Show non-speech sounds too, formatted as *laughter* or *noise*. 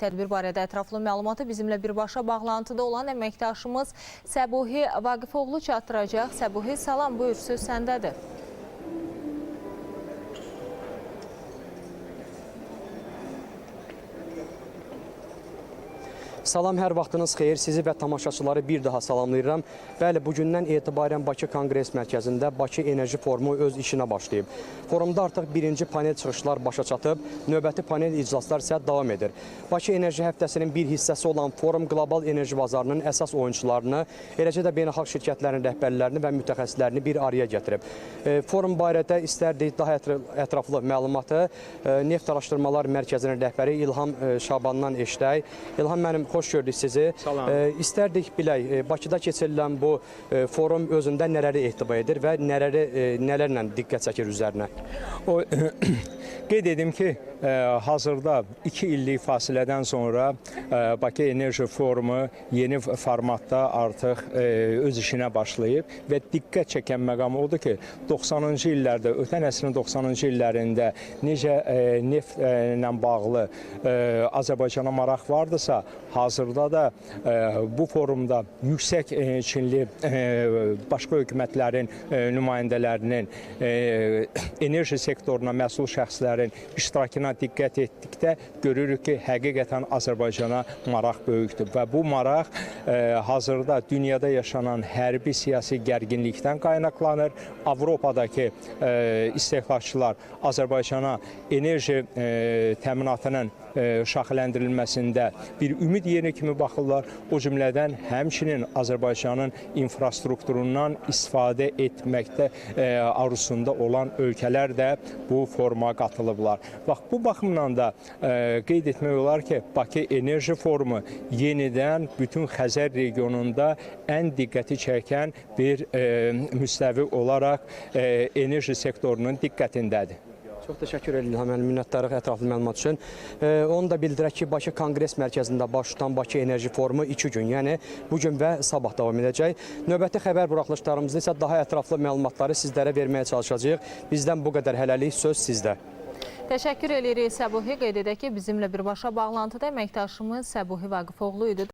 Tədbir barədə ətraflı məlumatı bizimlə birbaşa bağlantıda olan əməkdaşımız Səbuhi Vaqifoğlu çatdıracaq. Səbuhi, salam, buyur, söz səndədir. Salam, hər vaxtınız xeyir. Sizi və tamaşaçıları bir daha salamlayıram. Bəli, bugündən etibarən Bakı Konqres Mərkəzində Bakı Enerji Forumu öz işinə başlayıb. Forumda artıq birinci panel çıxışlar başa çatıb, növbəti panel iclaslar isə davam edir. Bakı Enerji Həftəsinin bir hissəsi olan forum qlobal enerji bazarının əsas oyunçularını, eləcə də beynəlxalq şirkətlərin rəhbərlərini və mütəxəssislərini bir araya gətirib. E, Forum barədə istərdik daha ətr- ətraflı məlumatı e, Neft Araşdırmalar Mərkəzinin rəhbəri İlham e, Şabandan eşidək. İlham mənim xoş gördük sizi. Salam. E, İstərdik bilək, e, Bakıda keçirilən bu e, forum özündə nələri ehtiva edir və nələri e, nələrlə diqqət çəkir üzərinə? O *coughs* qeyd edim ki, hazırda 2 illik fasilədən sonra Bakı Enerji Forumu yeni formatda artıq öz işinə başlayıb və diqqət çəkən məqam odur ki, 90-cı illərdə, ötən əsrin 90-cı illərində necə neftlə bağlı Azərbaycana maraq vardısa, hazırda da bu forumda yüksək Çinli başqa hökumətlərin nümayəndələrinin enerji sektoruna məsul şəxslərin iştirakına diqqət etdikdə görürük ki, həqiqətən Azərbaycana maraq böyükdür və bu maraq e, hazırda dünyada yaşanan hərbi siyasi gərginlikdən qaynaqlanır. Avropadakı e, istehlakçılar Azərbaycana enerji e, təminatının şaxələndirilməsində bir ümid yeri kimi baxırlar. O cümlədən həmçinin Azərbaycanın infrastrukturundan istifadə etməkdə e, arzusunda olan ölkələr də bu foruma qatılıblar. Bax bu baxımdan da e, qeyd etmək olar ki, Bakı Enerji Forumu yenidən bütün Xəzər regionunda ən diqqəti çəkən bir e, müstəvi olaraq e, enerji sektorunun diqqətindədir. Çox təşəkkür edirəm İlham müəllim minnətdarlıq ətraflı məlumat üçün. E, onu da bildirək ki, Bakı Konqres Mərkəzində baş tutan Bakı Enerji Forumu 2 gün, yəni bu gün və sabah davam edəcək. Növbəti xəbər buraxılışlarımızda isə daha ətraflı məlumatları sizlərə verməyə çalışacağıq. Bizdən bu qədər hələlik söz sizdə. Təşəkkür edirik Səbuhi. Qeyd edək ki, bizimlə birbaşa bağlantıda əməkdaşımız Səbuhi Vaqifoğlu idi.